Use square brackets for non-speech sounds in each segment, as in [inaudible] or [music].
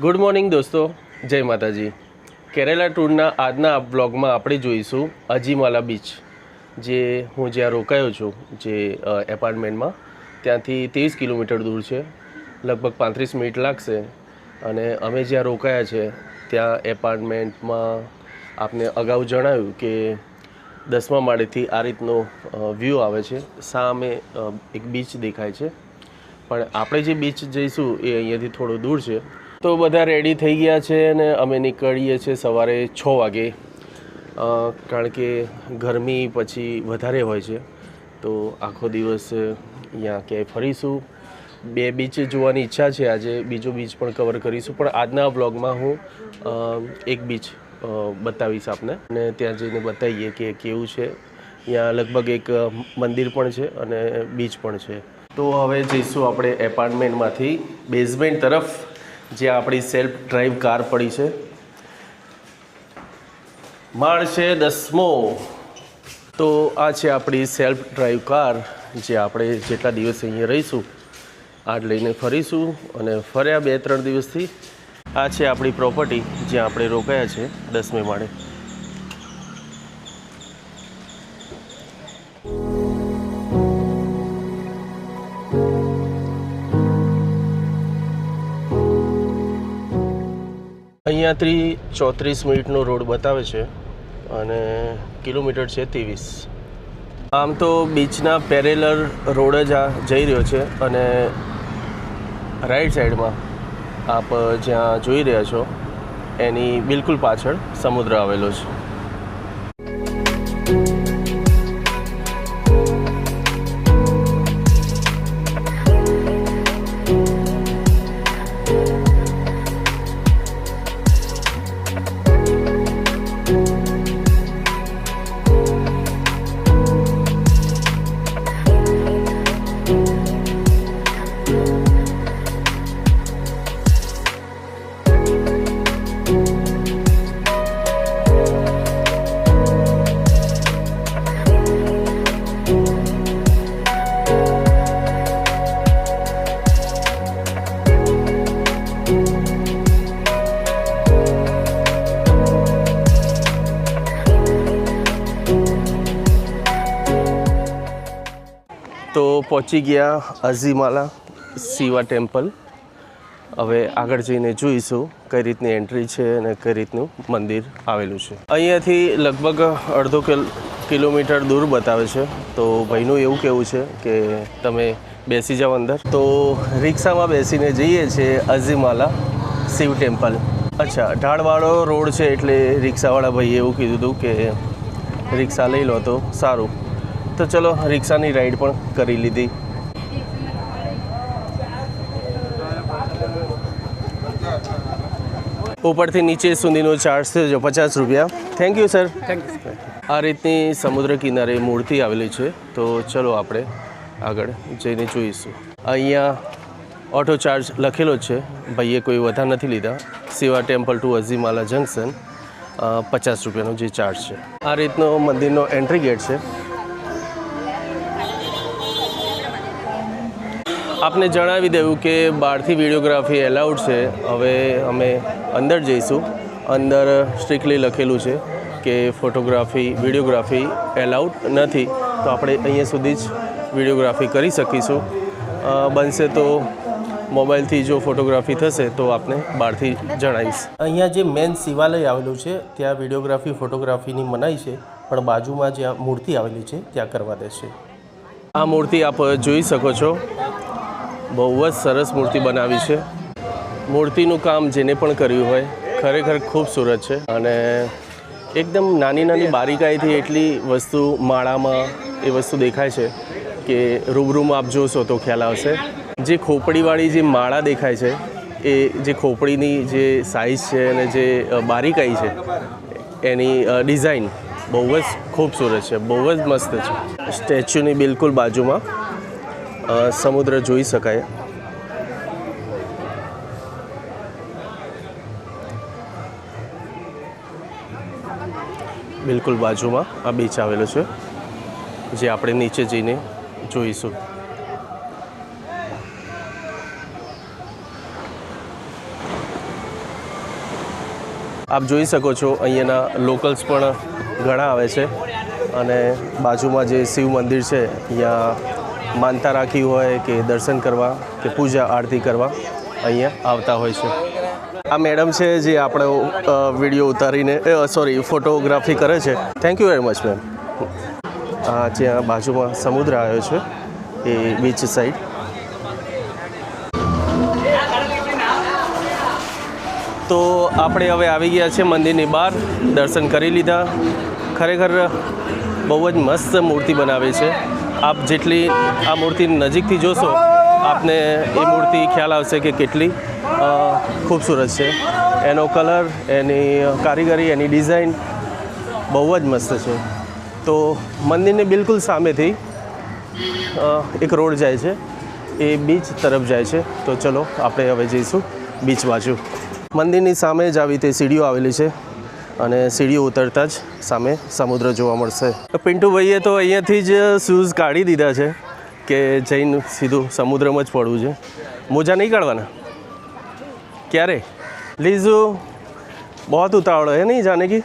Good morning દોસ્તો. જય માતાજી. કેરેલા ટૂરના આજના બ્લોગમાં આપણે જોઈશું અજીમાલા બીચ, જે હું જ્યાં રોકાયો છું, જે એપાર્ટમેન્ટમાં ત્યાંથી ત્રીસ કિલોમીટર દૂર છે. લગભગ પાંત્રીસ મિનિટ લાગશે. અને અમે જ્યાં રોકાયા છે, ત્યાં એપાર્ટમેન્ટમાં આપને અગાઉ જણાવ્યું કે દસમા માળેથી આ રીતનો વ્યૂ આવે છે. સામે એક બીચ દેખાય છે. પણ આપણે જે બીચ જઈશું એ અહીંયાથી થોડું દૂર છે. તો બધા રેડી થઈ ગયા છે અને અમે નીકળીએ છીએ સવારે છ વાગે. કારણ કે ગરમી પછી વધારે હોય છે. તો આખો દિવસ અહીંયા ક્યાંય ફરીશું. બે બીચ જોવાની ઈચ્છા છે આજે. બીજો બીચ પણ કવર કરીશું. પણ આજના વ્લોગમાં હું એક બીચ બતાવીશ આપને. અને ત્યાં જઈને બતાવીએ કે કેવું છે. ત્યાં લગભગ એક મંદિર પણ છે અને બીચ પણ છે. તો હવે જઈશું આપણે એપાર્ટમેન્ટમાંથી બેઝમેન્ટ તરફ. જ્યાં આપણી સેલ્ફ ડ્રાઈવ કાર પડી છે. માળ છે દસમો. તો આ છે આપણી સેલ્ફ ડ્રાઈવ કાર જે આપણે જેટલા દિવસ અહીંયા રહીશું, આજ લઈને ફરીશું અને ફર્યા બે ત્રણ દિવસથી. આ છે આપણી પ્રોપર્ટી જ્યાં આપણે રોકાયા છે દસમે માળે. અહીંયાથી ચોત્રીસ મિનિટનો રોડ બતાવે છે અને કિલોમીટર છે ત્રેવીસ. આમ તો બીચના પેરેલર રોડ જ આ જઈ રહ્યો છે અને રાઈટ સાઈડમાં આપ જ્યાં જોઈ રહ્યા છો, એની બિલકુલ પાછળ સમુદ્ર આવેલો છે. તો પહોંચી ગયા અઝીમાલા શિવા ટેમ્પલ. હવે આગળ જઈને જોઈશું કઈ રીતની એન્ટ્રી છે અને કઈ રીતનું મંદિર આવેલું છે. અહીંયાથી લગભગ અડધો કિલોમીટર દૂર બતાવે છે. તો ભાઈનું એવું કહેવું છે કે તમે બેસી જાઓ અંદર. તો રિક્ષામાં બેસીને જઈએ છીએ અઝીમાલા શિવ ટેમ્પલ. અચ્છા, ઢાળવાળો રોડ છે એટલે રિક્ષાવાળા ભાઈએ એવું કીધું હતું કે રિક્ષા લઈ લો તો સારું. તો ચલો રિક્ષાની રાઈડ પણ કરી લીધી. ઉપરથી નીચે સુધીનો ચાર્જ થયો પચાસ રૂપિયા. થેન્ક યુ સર આ રીતની સમુદ્ર કિનારે મૂર્તિ આવેલી છે. તો ચલો આપણે આગળ જઈને જોઈશું. અહીંયા ઓટો ચાર્જ લખેલો જ છે. ભાઈએ કોઈ વધારે નથી લીધા. Shiva temple to Azhimala junction પચાસ રૂપિયાનો જે ચાર્જ છે. આ રીતનો મંદિરનો એન્ટ્રી ગેટ છે. આપને જણાવી દેવું કે બહારથી વિડીયોગ્રાફી એલાઉડ છે. હવે અમે અંદર જઈશું. અંદર સ્ટ્રિક્ટલી લખેલું છે કે ફોટોગ્રાફી, વિડીયોગ્રાફી એલાઉડ નથી. તો આપણે અહીંયા સુધી જ વિડીયોગ્રાફી કરી શકીશું. બનશે તો મોબાઈલથી જો ફોટોગ્રાફી થશે તો આપને બહારથી જણાવીશ. અહીંયા જે મેન શિવાલય આવેલું છે, ત્યાં વિડીયોગ્રાફી, ફોટોગ્રાફીની મનાઈ છે, પણ બાજુમાં જ્યાં મૂર્તિ આવેલી છે, ત્યાં કરવા દેશે. આ મૂર્તિ આપ જોઈ શકો છો. બહુ જ સરસ મૂર્તિ બનાવી છે. મૂર્તિનું કામ જેને પણ કર્યું હોય, ખરેખર ખૂબસૂરત છે. અને એકદમ નાની નાની બારીકાઈથી એટલી વસ્તુ માળામાં એ વસ્તુ દેખાય છે કે રૂબરૂમાં આપ જોશો તો ખ્યાલ આવશે. જે ખોપડીવાળી જે માળા દેખાય છે, એ જે ખોપડીની જે સાઇઝ છે અને જે બારીકાઈ છે, એની ડિઝાઇન બહુ જ ખૂબસૂરત છે, બહુ જ મસ્ત છે. સ્ટેચ્યુની બિલકુલ બાજુમાં સમુદ્ર જોઈ શકાય. બિલકુલ બાજુમાં આ બીચ આવેલો છે, જે આપણે નીચે જઈને જોઈશું. આપ જોઈ શકો છો, અહીંયાના લોકલ્સ પણ ઘણા આવે છે અને બાજુમાં જે શિવ મંદિર છે અહીંયા માનતા રાખી હોય કે દર્શન કરવા, કે પૂજા, આરતી કરવા અહીંયા આવતા હોય છે. આ મેડમ છે જે આપણો વીડિયો ઉતારીને સોરી ફોટોગ્રાફી કરે છે. Thank you very much ma'am જ્યાં બાજુમાં સમુદ્ર આવ્યો છે, એ બીચ સાઈડ તો આપણે હવે આવી ગયા છે મંદિરની બહાર, દર્શન કરી લીધા. ખરેખર બહુ જ મસ્ત મૂર્તિ બનાવે છે. આપ જેટલી આ મૂર્તિ નજીકથી જોશો, આપને એ મૂર્તિ ખ્યાલ આવશે કે કેટલી ખૂબસૂરત છે. એનો કલર, એની કારીગરી, એની ડિઝાઇન બહુ જ મસ્ત છે. તો મંદિરની બિલકુલ સામેથી એક રોડ જાય છે. એ બીચ તરફ જાય છે. તો ચલો, આપણે હવે જઈશું બીચ બાજુ. મંદિરની સામે જ આવી તે સીડીઓ આવેલી છે. અને સીડીઓ ઉતરતા જ સામે સમુદ્ર જોવા મળશે. પિન્ટુભાઈએ તો અહીંયાથી જ શૂઝ કાઢી દીધા છે કે જઈને સીધું સમુદ્રમાં જ પડવું છે. મોજા નહીં કાઢવાના? ક્યારે? લીઝુ બહુ ઉતાવળો હે નહીં જાને કી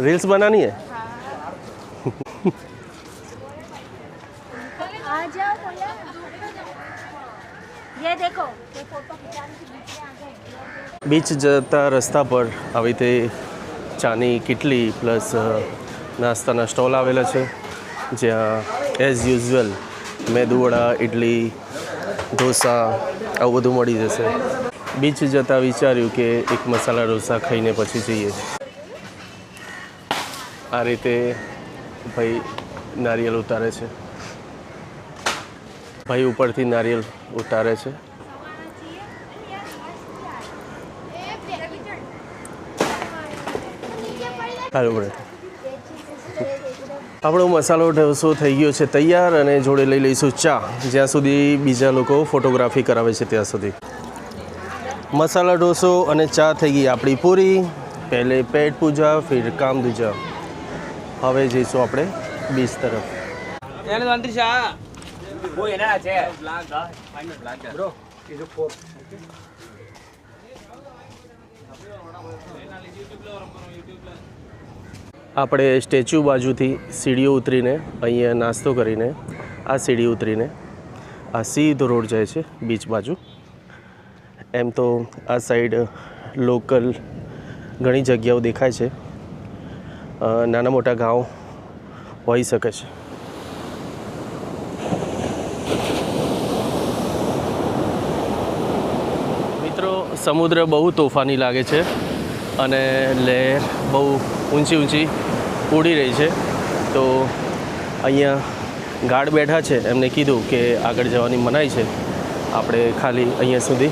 રીલ્સ બનાની હે? બીચ જતા રસ્તા પર આવી રીતે ચાની કિટલી પ્લસ નાસ્તાના સ્ટોલ આવેલા છે. જ્યાં એઝ યુઝ્યુઅલ મેદુવડા ઇડલી ઢોસા, આવું બધું મળી જશે. બીચ જતાં વિચાર્યું કે એક મસાલા ઢોસા ખાઈને પછી જઈએ. આ રીતે ભાઈ નારિયેલ ઉતારે છે. ભાઈ ઉપરથી નારિયેલ ઉતારે છે. હાલો આપણો મસાલો ઢોસો થઈ ગયો છે તૈયાર અને જોડે લઈ લઈશું ચા. જ્યાં સુધી બીજા લોકો ફોટોગ્રાફી કરાવે છે ત્યાં સુધી. મસાલા ઢોસો અને ચા થઈ ગઈ આપણી પૂરી. પહેલે પેટ પૂજા ફિર કામ દૂજા હવે જઈશું આપણે બીચ તરફ એને અંતરીક્ષા ઓય એના છે બ્રો આપણે સ્ટેચ્યુ બાજુથી સીડીઓ ઉતરીને અહીંયા નાસ્તો કરીને આ સીડી ઉતરીને આ સીધો રોડ જાય છે બીચ બાજુ. એમ તો આ સાઈડ લોકલ ઘણી જગ્યાઓ દેખાય છે. નાના મોટા ગાંવ હોઈ શકે છે. મિત્રો, સમુદ્ર બહુ તોફાની લાગે છે અને લહેર બહુ ઊંચી ઊંચી ઉડી રહી છે. તો અહીંયા ગાર્ડ બેઠા છે. એમને કીધું કે આગળ જવાની મનાઈ છે. આપણે ખાલી અહીંયા સુધી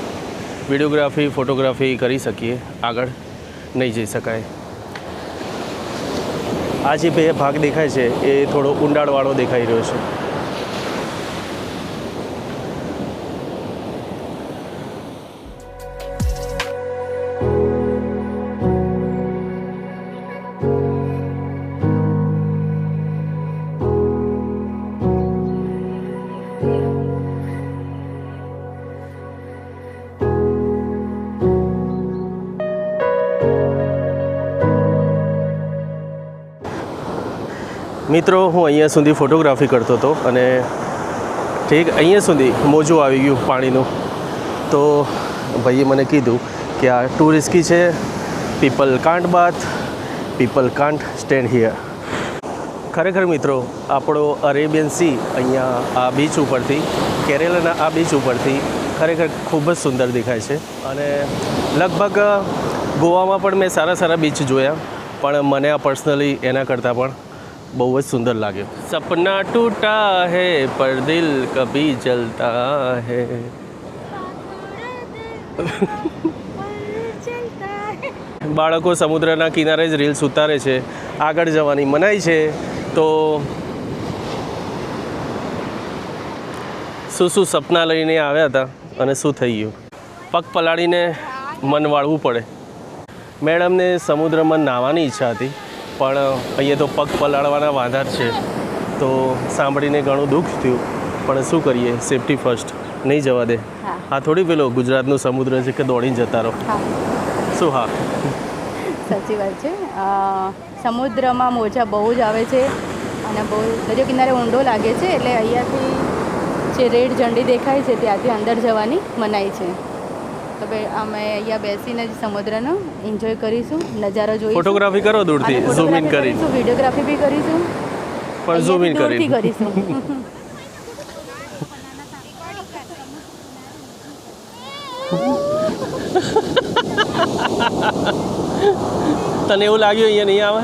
વિડીયોગ્રાફી, ફોટોગ્રાફી કરી શકીએ. આગળ નહીં જઈ શકાય. આ જે બે ભાગ દેખાય છે, એ થોડો ઊંડાણવાળો દેખાઈ રહ્યો છે. મિત્રો, હું અહીંયા સુધી ફોટોગ્રાફી કરતો હતો અને ઠીક, અહીંયા સુધી મોજું આવી ગયું પાણીનું. તો ભાઈએ મને કીધું કે આ ટુ રિસ્કી છે. People can't bath people can't stand here ખરેખર મિત્રો, આપણો અરેબિયન સી અહીંયા આ બીચ ઉપરથી, કેરેલાના આ બીચ ઉપરથી ખરેખર ખૂબ જ સુંદર દેખાય છે. અને લગભગ, ગોવામાં પણ મેં સારા સારા બીચ જોયા, પણ મને આ પર્સનલી એના કરતાં પણ બહુ જ સુંદર લાગ્યો સપના ટૂટા હે, પર દિલ કભી જલતા હે. બાળકો સમુદ્રના કિનારે જ રીલ્સ ઉતારે છે. આગળ જવાની મનાઈ છે. તો શું શું સપના લઈને આવ્યા હતા અને શું થઈ ગયું? પગ પલાળીને મન વાળવું પડે. મેડમને સમુદ્રમાં નાહવાની ઈચ્છા હતી. પણ અહીંયા તો પગ પલાળવાના વાંધા છે. તો સાંભળીને ઘણું દુઃખ થયું. પણ શું કરીએ? સેફટી ફર્સ્ટ નહીં જવા દે. હા. થોડી પેલો ગુજરાતનું સમુદ્ર છે કે દોડીને જતા રહો. શું હા? સાચી વાત છે. સમુદ્રમાં મોજા બહુ જ આવે છે. અને બહુ દરિયો કિનારે ઊંડો લાગે છે. એટલે અહીંયાથી જે રેડ ઝંડી દેખાય છે ત્યાંથી અંદર જવાની મનાઈ છે. તો અમે અહીંયા બેસીને જ સમુદ્રનો એન્જોય કરીશું નજારો જોઈશું. ફોટોગ્રાફી કરો દૂરથી ઝૂમ ઇન કરી કરીશું વિડીયોગ્રાફી બી કરીશું. પણ ઝૂમ ઇન કરી કરીશું. [laughs] તને એવું લાગ્યું અહીંયા નહીં આવે?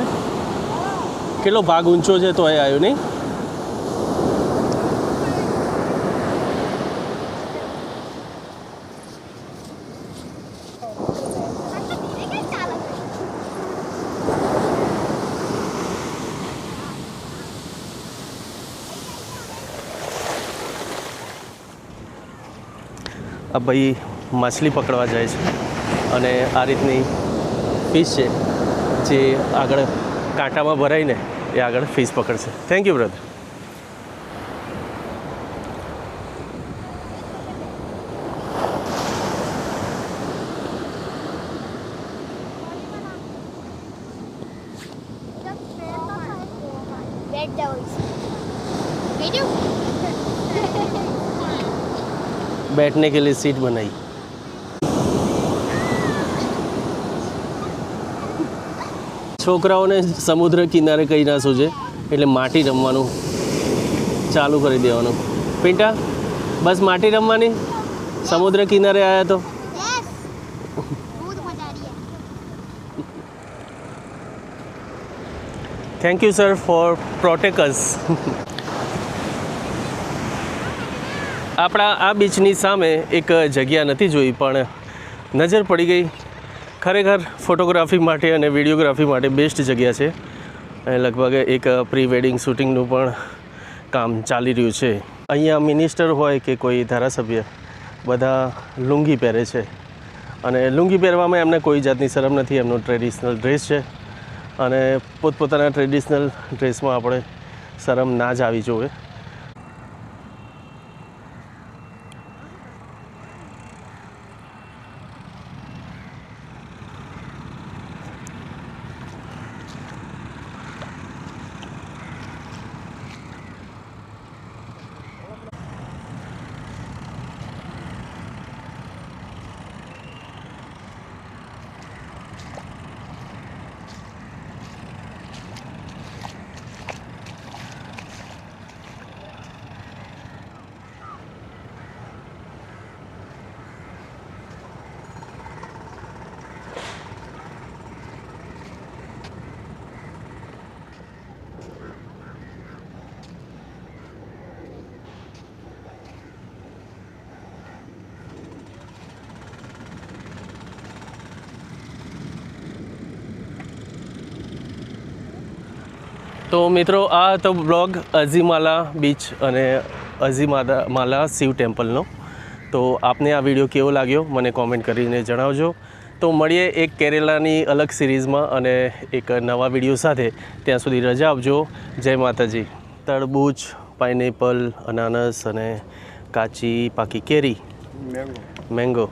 કેટલો ભાગ ઊંચો છે તો એ આવ્યો નહીં? આ ભાઈ માછલી પકડવા જાય છે. અને આ રીતની ફિશ છે, જે આગળ કાંટામાં ભરાઈને એ આગળ ફિશ પકડશે. થેન્ક યુ બ્રધર બેટ હોય બીજું बैठने के लिए सीट बनाई છોકરાઓને સમુદ્ર કિનારે કહી ના સૂજે એટલે માટી રમવાનું ચાલુ કરી દેવાનું પિંટા બસ માટી રમવાની સમુદ્ર કિનારે આવ્યા તો યસ बहुत मजा आ रही है થેન્ક યુ સર ફોર પ્રોટેકર્સ આપણા આ બીચની સામે એક જગ્યા નથી જોઈ, પણ નજર પડી ગઈ. ખરેખર ફોટોગ્રાફી માટે અને વિડીયોગ્રાફી માટે બેસ્ટ જગ્યા છે. લગભગ એક પ્રી વેડિંગ શૂટિંગનું પણ કામ ચાલી રહ્યું છે. અહીંયા મિનિસ્ટર હોય કે કોઈ ધારાસભ્ય, બધા લુંગી પહેરે છે. અને લુંગી પહેરવામાં એમને કોઈ જાતની શરમ નથી, એમનો ટ્રેડિશનલ ડ્રેસ છે. અને પોતપોતાના ટ્રેડિશનલ ડ્રેસમાં આપણે શરમ ના જ આવી જોઈએ તો મિત્રો આ હતો બ્લોગ અઝીમાલા બીચ અને અઝીમાલા માલા શિવ ટેમ્પલનો. તો આપને આ વીડિયો કેવો લાગ્યો મને કોમેન્ટ કરીને જણાવજો. તો મળીએ એક કેરેલાની અલગ સિરીઝમાં અને એક નવા વીડિયો સાથે. ત્યાં સુધી રજા આપજો. જય માતાજી. તરબૂચ પાઇનેપલ અનાનસ અને કાચી પાકી કેરી. મેંગો